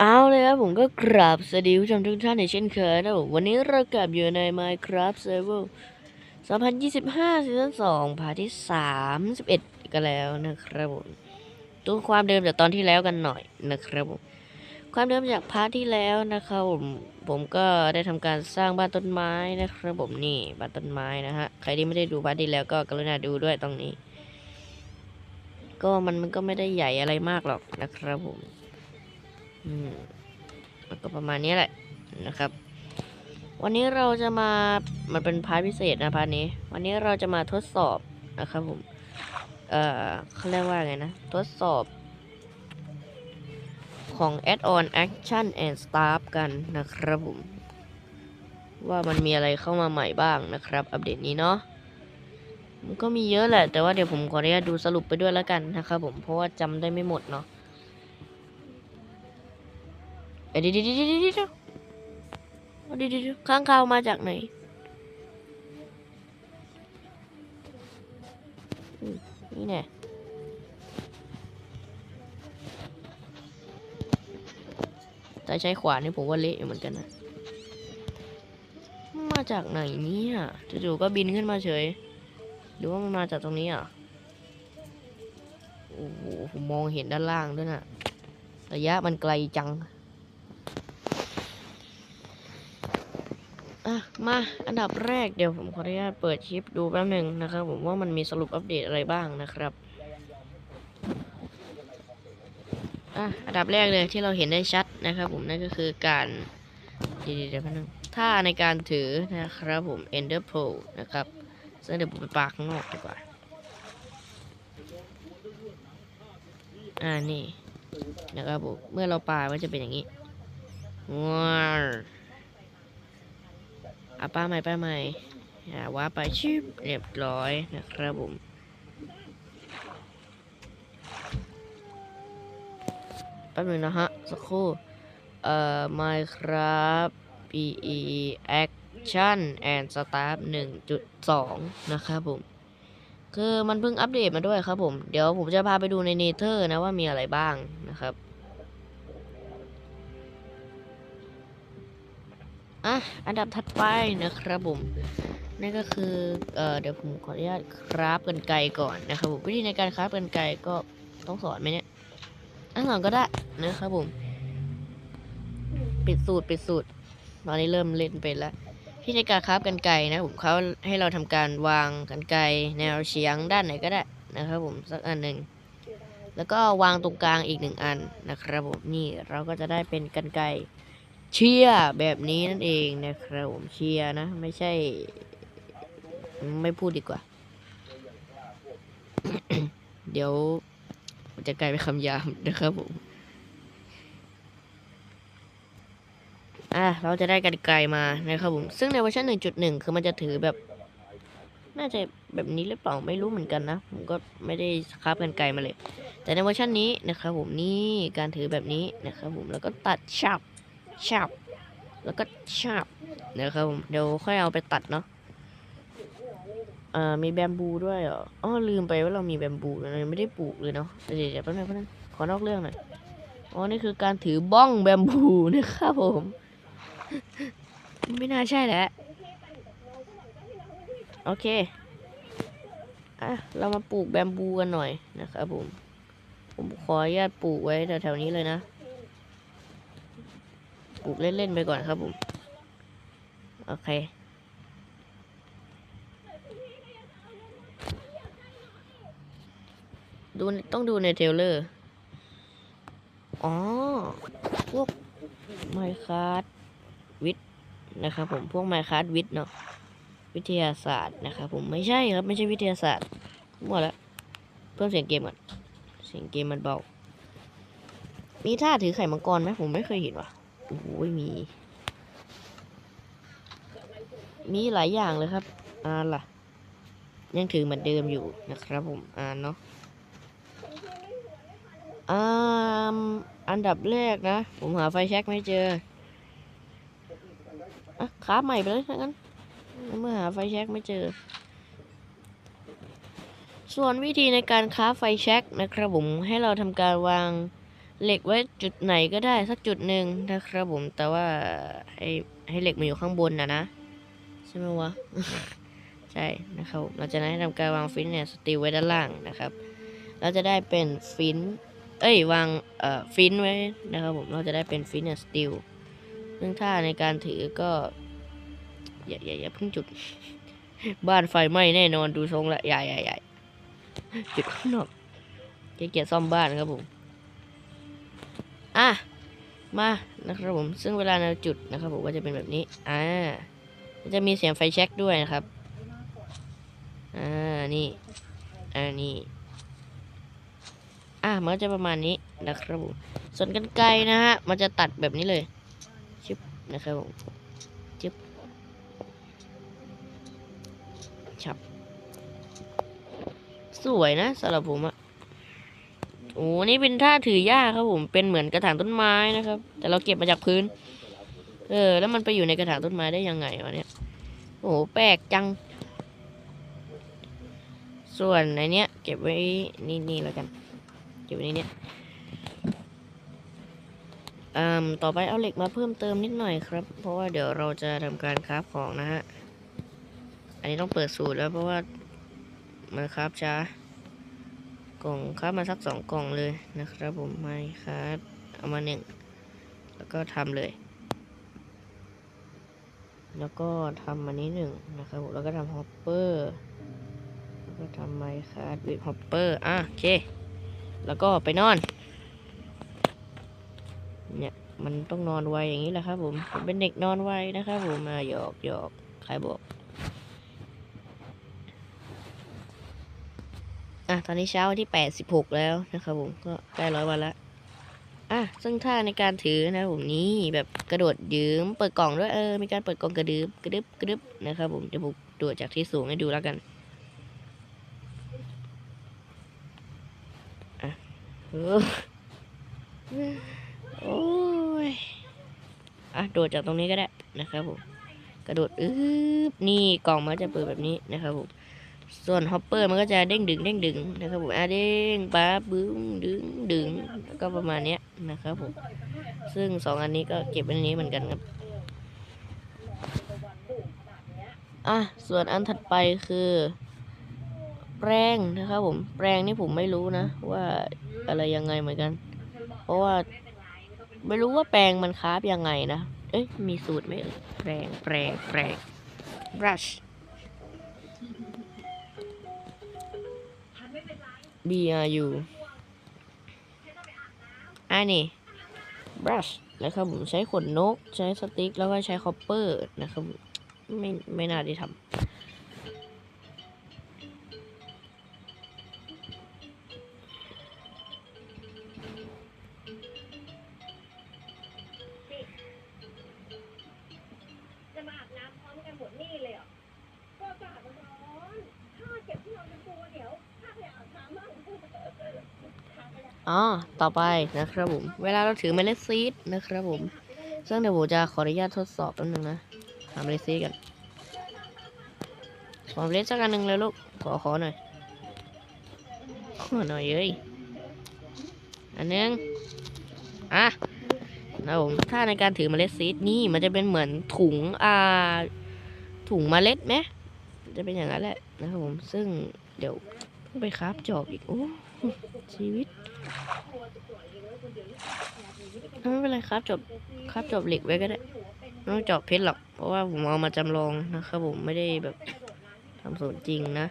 เอาเลยครับผมก็กราบสวัสดีผู้ชมทุกท่านในเช่นเคยนะผมวันนี้เรากลับอยู่ใน Minecraft Server 2025 ซีซั่น2พาร์ทที่ 31 กันแล้วนะครับผมตัวความเดิมจากตอนที่แล้วกันหน่อยนะครับผมความเดิมจากพาร์ทที่แล้วนะครับผมผมก็ได้ทำการสร้างบ้านต้นไม้นะครับผมนี่บ้านต้นไม้นะฮะใครที่ไม่ได้ดูพาร์ทที่แล้วก็กรุณาดูด้วยตรงนี้ ก็มันมันก็ไม่ได้ใหญ่อะไรมากหรอกนะครับผม อืมมันก็ประมาณนี้แหละนะครับ วันนี้เราจะมา มันเป็นพาร์ทพิเศษนะพาร์ทนี้ วันนี้เราจะมาทดสอบนะครับผม เอ่อเขาเรียกว่าไงนะ ทดสอบ ของ add-on action and staff กันนะครับผม ว่ามันมีอะไรเข้ามาใหม่บ้างนะครับ อัปเดตนี้เนาะมันก็มีเยอะแหละ แต่ว่าเดี๋ยวผมขออนุญาตดูสรุปไปด้วยแล้วกันนะครับผม เพราะว่าจำได้ไม่หมดเนาะ เดี๋ยวเดี๋ยวเดี๋ยวเดี๋ยวเดี๋ยวข้างคาวมาจากไหนนี่เนี่ยแต่ใช้ขวานนี่ผมว่าเละเหมือนกันนะมาจากไหนเนี่ยจู่ๆก็บินขึ้นมาเฉย หรือว่ามันมาจากตรงนี้อะโอ้โหผมมองเห็นด้านล่างด้วยนะระยะมันไกลจัง อะมาอันดับแรกเดี๋ยวผมขออนุญาตเปิดคลิปดูแป๊บหนึ่งนะครับผมว่ามันมีสรุปอัปเดตอะไรบ้างนะครับอะอันดับแรกเลยที่เราเห็นได้ชัดนะครับผมนั่นก็คือการดี๋ยวเดี๋ยวแป๊บนึงท่าในการถือนะครับผม Ender Pro นะครับซึ่งเดี๋ยวผมไปปาข้างนอกดีกว่าอ่านี่นะครับผมเมื่อเราปาก็จะเป็นอย่างนี้ว้าว อะป้าใหม่ป้าใหม่ว่าไปชิบเรียบร้อยนะครับผมแป๊บนึงนะฮะ สักครู่ เอ่อ Minecraft PE Action and Staff 1.2 นะครับผม คือมันเพิ่งอัปเดตมาด้วยครับผม เดี๋ยวผมจะพาไปดูในเนเธอร์นะว่ามีอะไรบ้างนะครับ อะ อันดับถัดไปนะครับผม นั่นก็คือ เอ่อ เดี๋ยวผมขออนุญาตคราฟกันไกลก่อนนะครับผม วิธีในการคราฟกันไกลก็ต้องสอนไหมเนี่ยอะสอนก็ได้นะครับผม ปิดสูตรปิดสูตร ตอนนี้เริ่มเล่นเป็นแล้วที่ในการคราฟกันไกลนะผมเขาให้เราทำการวางกันไกลแนวเฉียงด้านไหนก็ได้นะครับผมสักอันหนึ่งแล้วก็วางตรงกลางอีกหนึ่งอันนะครับผมนี่เราก็จะได้เป็นกันไกล เชียแบบนี้นั่นเองนะครับผมเชียนะ ไม่ใช่ ไม่พูดดีกว่า เดี๋ยวมันจะกลายเป็นคำยามนะครับผมอะเราจะได้กันไกลมานะครับผม ซึ่งในเวอร์ชัน1.1 คือมันจะถือแบบ น่าจะแบบนี้หรือเปล่าไม่รู้เหมือนกันนะ ผมก็ไม่ได้คาบกันไกลมาเลย แต่ในเวอร์ชันนี้นะครับผมนี่การถือแบบนี้นะครับผมแล้วก็ตัดฉับ ฉับแล้วก็ฉับนะครับผมเดี๋ยวค่อยเอาไปตัดเนาะอ่ามีแบมบูด้วยเหรออ๋อลืมไปว่าเรามีแบมบูเรายังไม่ได้ปลูกเลยเนาะเดี๋ยวเดี๋ยวแป๊บนึงแป๊บนึงขอนอกเรื่องหน่อยอ๋อนี่คือการถือบ้องแบมบูนะครับผมไม่น่าใช่แหละโอเคอะเรามาปลูกแบมบูกันหน่อยนะครับผมผมขออนุญาตปลูกไว้แถวๆนี้เลยนะ ปลูกเล่นๆไปก่อนครับผม โอเค ดูต้องดูในเทเลอร์ อ๋อ พวกไมคาร์ดวิทนะครับผม พวกไมคาร์ดวิทเนาะ วิทยาศาสตร์นะครับผม ไม่ใช่ครับ ไม่ใช่วิทยาศาสตร์มั่วแล้ว เพิ่มเสียงเกมก่อน เสียงเกมมันเบามีท่าถือไข่มังกรไหมผมไม่เคยเห็นว่ะ อ้โหมี มีหลายอย่างเลยครับ อ่านล่ะ ยังถือเหมือนเดิมอยู่นะครับผมอ่านเนาะอ่าอันดับแรกนะ ผมหาไฟแช็กไม่เจออะค้าใหม่ไปเลยถ้างั้นเมื่อหาไฟแช็กไม่เจอ ส่วนวิธีในการค้าไฟแช็กนะครับผมให้เราทำการวาง เหล็กไว้จุดไหนก็ได้สักจุดหนึ่งนะครับผมแต่ว่าให้ให้เหล็กมาอยู่ข้างบนนะนะใช่ไหมวะใช่นะครับ เราจะให้ทำการวางฟินเนี่ยสตีลไว้ด้านล่างนะครับ เราจะได้เป็นฟินเอ้ยวางเอ่อฟินไว้นะครับผมเราจะได้เป็นฟินเนี่ยสตีลซึ่งถ้าในการถือก็ อย่าอย่าอย่าเพิ่งจุด บ้านไฟไหม้แน่นอนดูทรงละใหญ่ใหญ่ใหญ่จุดข้างนอกเกียจซ่อมบ้านครับผม อะมานะครับผมซึ่งเวลาเราจุดนะครับผมก็จะเป็นแบบนี้อ่าจะมีเสียงไฟแช็กด้วยนะครับอ่านี่อ่านี่อะมันจะประมาณนี้นะครับผมส่วนกันไกลนะฮะมันจะตัดแบบนี้เลยชึบนะครับผมชึบชับ สวยนะสำหรับผมอะ โอ้นี่เป็นท่าถือยากครับผม เป็นเหมือนกระถางต้นไม้นะครับ แต่เราเก็บมาจากพื้น เออ แล้วมันไปอยู่ในกระถางต้นไม้ได้ยังไงวะเนี่ย โอ้โหแปลกจัง ส่วนในเนี้ย เก็บไว้นี่นี่แล้วกัน เก็บไว้ในเนี้ยอืมต่อไปเอาเหล็กมาเพิ่มเติมนิดหน่อยครับ เพราะว่าเดี๋ยวเราจะทำการคราฟของนะฮะ อันนี้ต้องเปิดสูตรแล้วเพราะว่ามันคราฟช้า กล่องคราฟมาสักสองกล่องเลยนะครับ ผมไม่ครับเอามาหนึ่งแล้วก็ทำเลย แล้วก็ทำอันนี้หนึ่งนะครับผมแล้วก็ทำฮอปเปอร์แล้วก็ทำไมค์คัดวิดฮอปเปอร์อะโอเค แล้วก็ไปนอน เนี่ยมันต้องนอนไวอย่างนี้แหละครับผมผมเป็นเด็กนอนไวนะครับผมมาหยอกหยอกใครบอก อะตอนนี้เช้าวันที่แปดสิบหกแล้วนะครับผมก็ใกล้ร้อยวันละอะซึ่งท่าในการถือนะครับผมนี่แบบกระโดดยืมเปิดกล่องด้วยเออมีการเปิดกล่องกระดึบกระดึบกระดึบนะครับผมเดี๋ยวผมโดดจากที่สูงให้ดูแล้วกันอะเออโอ้ยอะโดดจากตรงนี้ก็ได้นะครับผมกระโดดอึ๊บนี่กล่องมันจะเปิดแบบนี้นะครับผม ส่วนฮอปเปอร์มันก็จะเด้งดึงเด้งดึงนะครับผมอะเด้งป๊าบึ้งดึงดึงแล้วก็ประมาณเนี้ยนะครับผมซึ่งสองอันนี้ก็เก็บไว้ในนี้เหมือนกันครับอะส่วนอันถัดไปคือ แปรงนะครับผมแปรงนี่ผมไม่รู้นะ ว่าอะไรยังไงเหมือนกัน เพราะว่าไม่รู้ว่าแปรงมันคราฟยังไงนะ เอ้ยมีสูตรไหมแปรงแปรงแปรง brush B R U อันนี้ brush นะครับผมใช้ขนนก ใช้สติ๊ก แล้วก็ใช้คอปเปอร์นะครับ ไม่ไม่น่าได้ทำ อ๋อต่อไปนะครับผม เวลาเราถือเมล็ดซีดนะครับผม ซึ่งเดี๋ยวผมจะขออนุญาตทดสอบแป๊บนึงนะ หาเมล็ดซีดกันขอเมล็ดสักอันหนึ่งเลยลูก ขอขอหน่อย ขอหน่อยเอ้ย อันนึง อะนะผมถ้าในการถือเมล็ดซีดนี่มันจะเป็นเหมือนถุงอ่าถุงเมล็ดไหมจะเป็นอย่างนั้นแหละนะครับผม ซึ่งเดี๋ยวต้องไปคราฟจอบอีก โอ้ชีวิต ไม่เป็นไรครับจบครับจบเหล็กไว้ก็ได้ไม่ต้องเจาะเพชรหรอก เพราะว่าผมเอามาจำลองนะครับผมไม่ได้แบบทำสูตรจริงนะ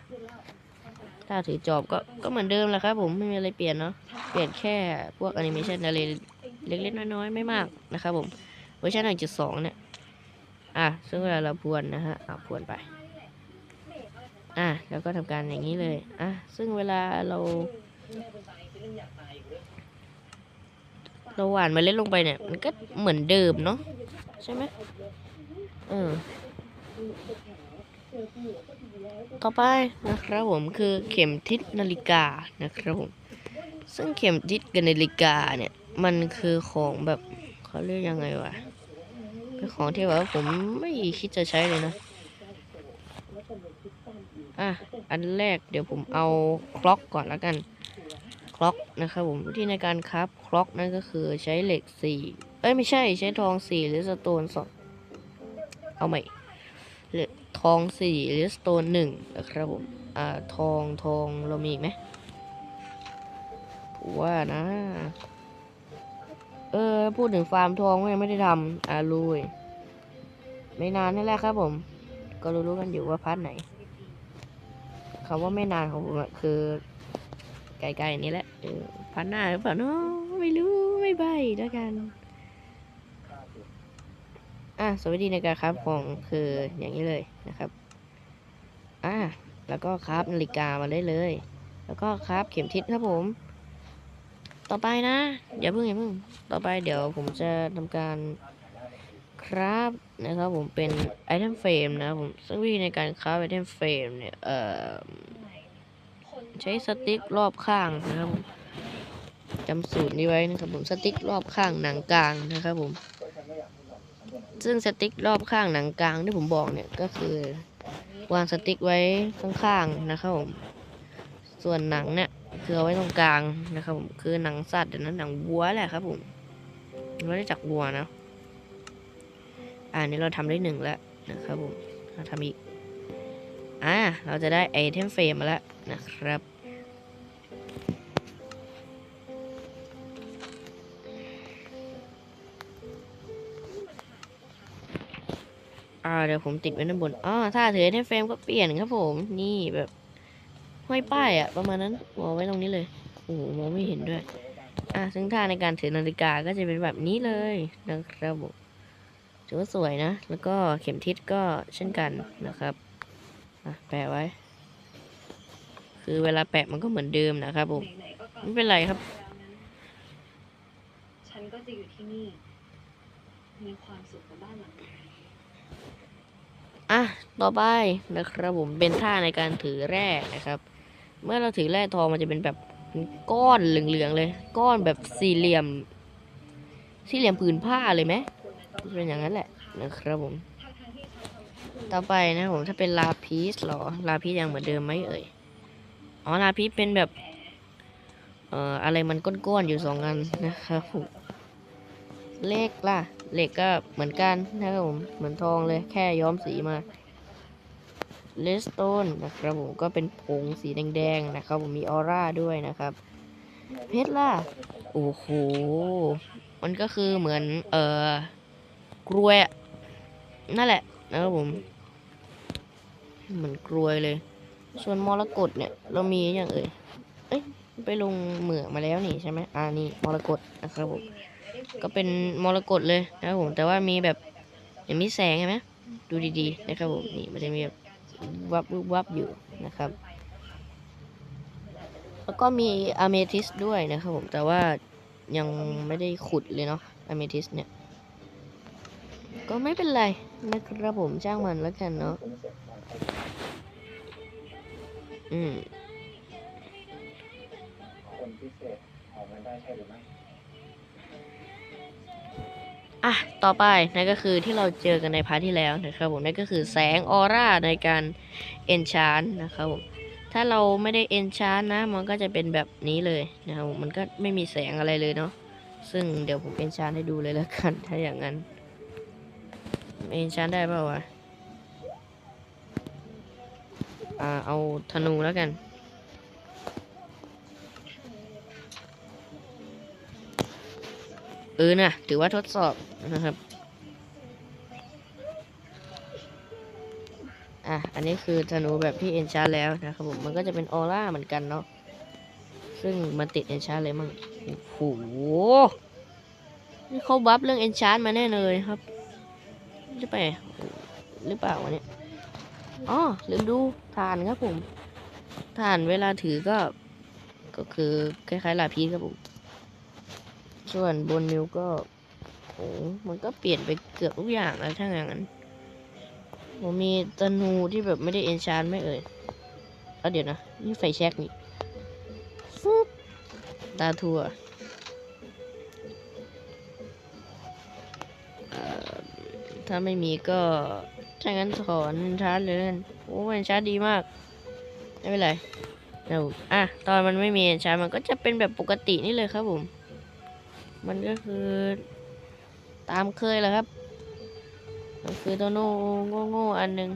ถ้าถือจอบก็ก็เหมือนเดิมแหละครับ ผมไม่มีอะไรเปลี่ยนเนาะเปลี่ยนแค่พวกแอนิเมชันอะไรเล็กๆน้อยๆไม่มากนะครับผมเวอร์ชันหนึ่งจุดสองเนี่ย อะ ซึ่งเวลาเราพวนนะฮะเอะพวนไป อะ แล้วก็ทำการอย่างนี้เลย อะ ซึ่งเวลาเรา เราหว่านมาเล็ดลงไปเนี่ย มันก็เหมือนเดิมเนาะใช่ไหมเออต่อไปนะครับผมคือเข็มทิศนาฬิกานะครับผมซึ่งเข็มทิศกับนาฬิกาเนี่ย มันคือของแบบเขาเรียกยังไงวะเป็นของที่แบบว่าผมไม่คิดจะใช้เลยนะอะอันแรกเดี๋ยวผมเอาคล็อกก่อนแล้วกัน ล็อกนะครับผมวิธีในการคราฟคล็อกนั่นก็คือใช้เหล็กสี่เอ้ยไม่ใช่ใช้ทองสี่หรือสโตนสองเอาใหม่หล็กทองสี่หรือสโตนหนึ่งนะครับผมอ่าทองทองเรามีไหมผมว่านะเออพูดถึงฟาร์มทองก็ยังไม่ได้ทำอ่าลุยไม่นานนี่แหละครับผม ก็รู้ๆกันอยู่ว่าพาร์ทไหนคำว่าไม่นานของผมคือ ไกลๆนี้แหละเออพาร์ทหน้าหรือเปล่าเนาะไม่รู้ไม่ใบแล้วกัน อะสวัสดีในการครับของคืออย่างนี้เลยนะครับ อะแล้วก็ครับนาฬิกามาได้เลย แล้วก็ครับเข็มทิศครับผม ต่อไปนะอย่าเพิ่งอย่าเพิ่งต่อไปเดี๋ยวผมจะทำการครับนะครับผมเป็นไอเทมเฟรมนะผมซึ่งวิธีในการครับไอเทมเฟรมเนี่ยเอ่อ ใช้สติ๊กรอบข้างนะครับผมจำสูตรนี้ไว้นะครับผมสติ๊กรอบข้างหนังกลางนะครับผม ซึ่งสติ๊กรอบข้างหนังกลางที่ผมบอกเนี่ยก็คือ วางสติ๊กไว้ข้างๆนะครับผมส่วนหนังเนี่ยคือเอาไว้ตรงกลางนะครับผมคือหนังสัตว์เดี๋ยวนั้นหนังวัวแหละครับผมเราได้จากวัวนะอ่านี้เราทำได้หนึ่งแล้วนะครับผมเราทำอีก อ่าเราจะได้ไอเทมเฟรมมาแล้วนะครับ อ่าเดี๋ยวผมติดไว้ด้านบนอ๋อถ้าถือไอเทมเฟรมก็เปลี่ยนครับผม นี่แบบห้อยป้ายอะประมาณนั้นวางไว้ตรงนี้เลย โอ้โหมองไม่เห็นด้วย อะซึ่งท่าในการถือนาฬิกาก็จะเป็นแบบนี้เลยนะครับผมถือว่าสวยนะ แล้วก็เข็มทิศก็เช่นกันนะครับ แปะไว้ คือเวลาแปะมันก็เหมือนเดิมนะครับผมไหนๆก็ก่อนไม่เป็นไรครับ ฉันก็จะอยู่ที่นี่ มีความสุขกับบ้านหลังนี้อะ ต่อไปนะครับผมเป็นท่าในการถือแร่นะครับ เมื่อเราถือแร่ทองมันจะเป็นแบบเป็นก้อนเหลืองๆเลย ก้อนแบบสี่เหลี่ยม สี่เหลี่ยมผืนผ้าเลยไหมเป็นอย่างนั้นแหละนะครับผม ต่อไปนะผมถ้าเป็นลาพีสหรอ ลาพีสยังเหมือนเดิมไหมเอ่ย อ๋อลาพีสเป็นแบบ เอ่ออะไรมันก้อนๆอยู่สองอันนะครับผมเลขล่ะเหล็กก็เหมือนกันนะครับผมเหมือนทองเลยแค่ย้อมสีมาเลสโตนนะครับผมก็เป็นผงสีแดงๆนะครับผมมีออร่าด้วยนะครับเพชรล่ะโอ้โหมันก็คือเหมือนเอ่อกรวยนั่นแหละนะครับผม เหมือนกรวยเลย ส่วนมรกตเนี่ย เรามีอย่างเอ่ยเอ้ยไปลงเหมือกมาแล้วนี่ใช่ไหมอ่านี่มรกตนะครับผมก็เป็นมรกตเลยนะครับผมแต่ว่ามีแบบเห็นมีแสงใช่ไหมดูดีๆนะครับผมนี่มันจะมีแบบวับวุบวับอยู่นะครับ แล้วก็มีอะเมทิสด้วยนะครับผมแต่ว่ายังไม่ได้ขุดเลยเนาะอะเมทิสเนี่ยก็ไม่เป็นไรนะครับผมจ้างมันแล้วกันเนาะ อืมคนพิเศษออกมาได้ใช่หรือไม่อะ ต่อไปนั่นก็คือที่เราเจอกันในพาร์ทที่แล้วนะครับผมนั่นก็คือแสงออร่าในการเอนชานนะครับผมถ้าเราไม่ได้เอนชานนะ มันก็จะเป็นแบบนี้เลยนะครับผมมันก็ไม่มีแสงอะไรเลยเนาะซึ่งเดี๋ยวผมเอนชานให้ดูเลยแล้วกัน ถ้าอย่างนั้นเอนชานได้เปล่าวะ อ่าเอาธนูแล้วกัน เออนะถือว่าทดสอบนะครับ อะ อันนี้คือธนูแบบที่เอนชาแล้วนะครับผม มันก็จะเป็นออร่าเหมือนกันเนาะ ซึ่งมันติดเอนชาเลยมั่งโอ้โหนี่เขาบัฟเรื่องเอนชามาแน่เลยครับหรือเปล่าหรือเปล่าวะเนี่ยอ๋อลืมดู ฐานครับผมฐานเวลาถือก็ ก็คือคล้ายๆลาพีครับผม ส่วนบนนิ้วก็โอ้มันก็เปลี่ยนไปเกือบทุกอย่างแล้วถ้าอย่างนั้นผมมีธนูที่แบบไม่ได้เอนชานไม่เอ่ยเอาเดี๋ยวนะ นี่ไฟแช็กนี่ฟึ๊บตาทัวถ้าไม่มีก็ถ้างั้นถอนชาร์จเลยน อ้เอนชาร์จดีมาก ไม่เป็นไรเอนะครับผมอะ ตอนมันไม่มีใช้มันก็จะเป็นแบบปกตินี่เลยครับผม มันก็คือตามเคยแหละครับมันคือตัวโน่โง่ๆอันหนึ่ง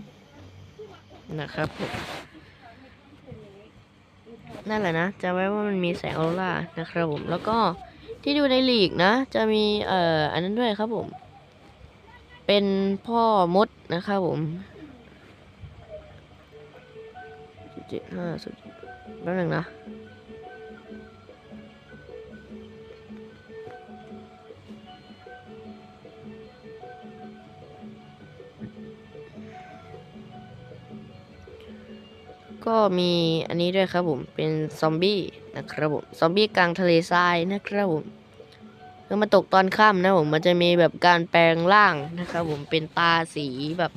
นะครับผมนั่นแหละนะจะไว้ว่ามันมีแสงออโรรานะครับผมแล้วก็ที่ดูในลีกนะ จะมีเอ่ออันนั้นด้วยครับผม เป็นพ่อมดนะครับผม เจ็ดห้าสุดแป๊บนึงนะก็มีอันนี้ด้วยครับผมเป็นซอมบี้นะครับผมซอมบี้กลางทะเลทรายนะครับผมเมื่อมาตกตอนค่ำนะผมมันจะมีแบบการแปลงร่างนะครับผมเป็นตาสีแบบ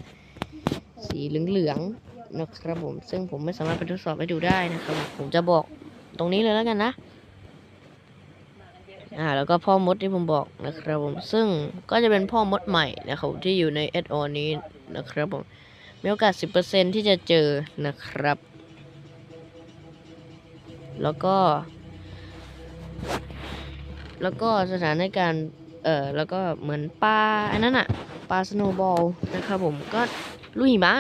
สีเหลืองๆ นะครับผมซึ่งผมไม่สามารถไปทดสอบให้ดูได้นะครับ ผมจะบอกตรงนี้เลยแล้วกันนะอ่าแล้วก็พ่อมดที่ผมบอกนะครับผมซึ่งก็จะเป็นพ่อมดใหม่นะครับที่อยู่ในแอดออนี้นะครับผมมีโอกาส 10%ที่จะเจอนะครับ แล้วก็ แล้วก็สถานการณ์เอ่อแล้วก็เหมือนปลาอันนั้นอะปลาสโนบอลนะครับผมก็ลูกหิมะ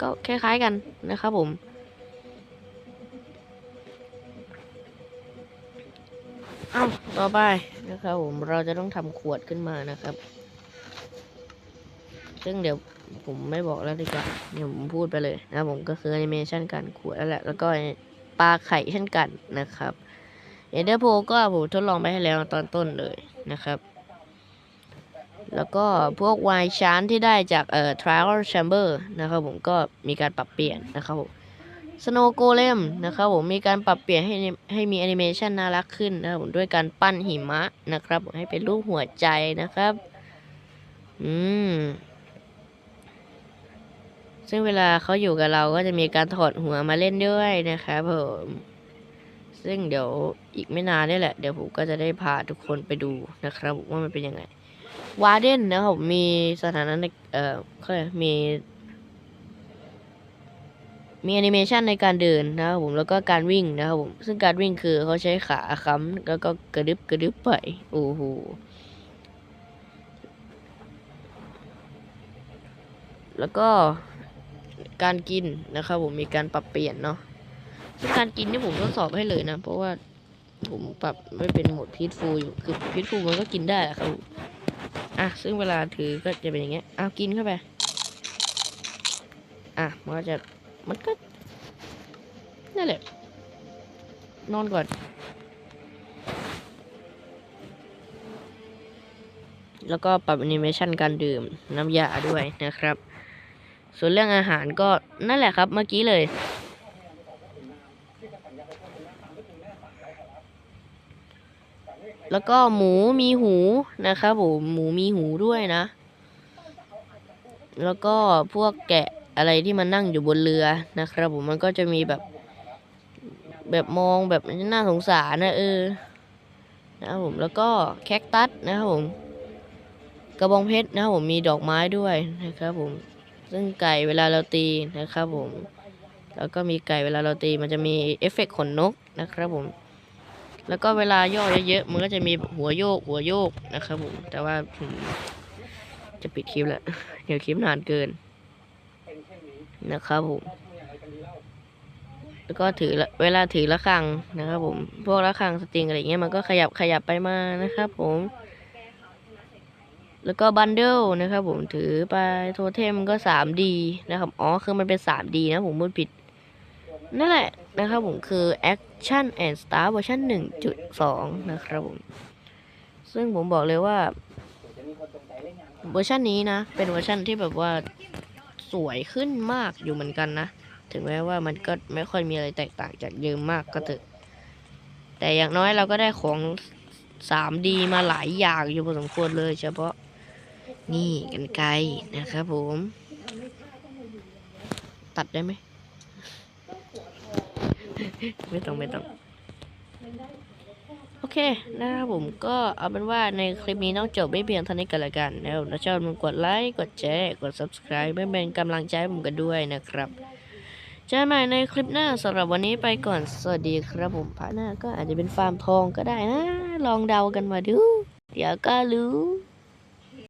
ก็คล้ายๆกันนะครับผม เอาต่อไปนะครับผมเราจะต้องทำขวดขึ้นมานะครับ ซึ่งเดี๋ยวผมไม่บอกแล้วดีกว่าเดี๋ยวผมพูดไปเลยนะผมก็คือแอนิเมชันการขวดนั่นแหละแล้วก็ปลาไข่เช่นกันนะครับเอเดอร์โพก็ผมทดลองไปให้แล้วตอนต้นเลยนะครับ แล้วก็พวกไวชานที่ได้จากเอ่อ trial chamber นะครับผมก็มีการปรับเปลี่ยนนะครับผม Snow Golem นะครับผมมีการปรับเปลี่ยนให้ให้มีแอนิเมชันน่ารักขึ้นนะครับผมด้วยการปั้นหิมะนะครับผมให้เป็นรูปหัวใจนะครับอืมซึ่งเวลาเขาอยู่กับเราก็จะมีการถอดหัวมาเล่นด้วยนะครับผมซึ่งเดี๋ยวอีกไม่นานนี่แหละ เดี๋ยวผมก็จะได้พาทุกคนไปดูนะครับว่ามันเป็นยังไง วาเดนนะครับ มีสถานะในเอ่อเขาเรียกมี มีแอนิเมชันในการเดินนะครับผมแล้วก็การวิ่งนะครับผมซึ่งการวิ่งคือเขาใช้ขาค้ำแล้วก็กระดึบกระดึบไปโอ้โหแล้วก็การกินนะครับผมมีการปรับเปลี่ยนเนาะซึ่งการกินนี่ผมทดสอบให้เลยนะ เพราะว่าผมปรับไม่เป็นโหมดพีทฟูอยู่คือพีทฟูมันก็กินได้ครับ อะซึ่งเวลาถือก็จะเป็นอย่างเงี้ยเอากินเข้าไป อะมันก็จะมันก็นั่นแหละ นอนก่อน แล้วก็ปรับแอนิเมชันการดื่มน้ำยาด้วยนะครับ ส่วนเรื่องอาหารก็นั่นแหละครับเมื่อกี้เลย แล้วก็หมูมีหูนะครับผมหมูมีหูด้วยนะ แล้วก็พวกแกะอะไรที่มันนั่งอยู่บนเรือนะครับผมมันก็จะมีแบบ แบบมองแบบน่าสงสารนะเออนะครับผมแล้วก็แคคตัสนะครับผมกระบองเพชรนะครับผมมีดอกไม้ด้วยนะครับผมซึ่งไก่เวลาเราตีนะครับผม แล้วก็มีไก่เวลาเราตีมันจะมีเอฟเฟกต์ขนนกนะครับผม แล้วก็เวลาย่อเยอะๆมันก็จะมีหัวโยกหัวโยกนะครับผมแต่ว่าผมจะปิดคลิปแล้วเดี๋ยวคลิปนานเกินนะครับผมแล้วก็ถือเวลาถือละครังนะครับผม พวกละครังสตริงอะไรเงี้ยมันก็ขยับขยับไปมานะครับผม แล้วก็บันเดิลนะครับผมถือไปโทเทมก็ 3D นะครับ อ๋อ คือมันเป็น 3D นะผมพูดผิด นั่นแหละนะครับผมคือ Action and Star เวอร์ชัน1.2 นะครับผม ซึ่งผมบอกเลยว่า เวอร์ชันนี้นะ เป็นเวอร์ชันที่แบบว่าสวยขึ้นมากอยู่เหมือนกันนะ ถึงแม้ว่ามันก็ไม่ค่อยมีอะไรแตกต่างจากเดิมมากก็เถอะ แต่อย่างน้อยเราก็ได้ของ 3D มาหลายอย่างอยู่พอสมควรเลย เฉพาะนี่กันไกลนะครับผม ตัดได้ไหม ไม่ต้องไม่ต้อง โอเคนะครับผมก็เอาเป็นว่าในคลิปนี้ต้องจบไม่เพียงเท่านี้กันละกันแล้วถ้าชอบมึงกดไลค์กดแชร์กด subscribe ไม่เป็นกำลังใจผมกันด้วยนะครับเจอกันใหม่ในคลิปหน้าสำหรับวันนี้ไปก่อน สวัสดีครับผมพร์ทหน้าก็อาจจะเป็นฟาร์มทองก็ได้นะ ลองเดากันมาดู เดี๋ยวก็รู้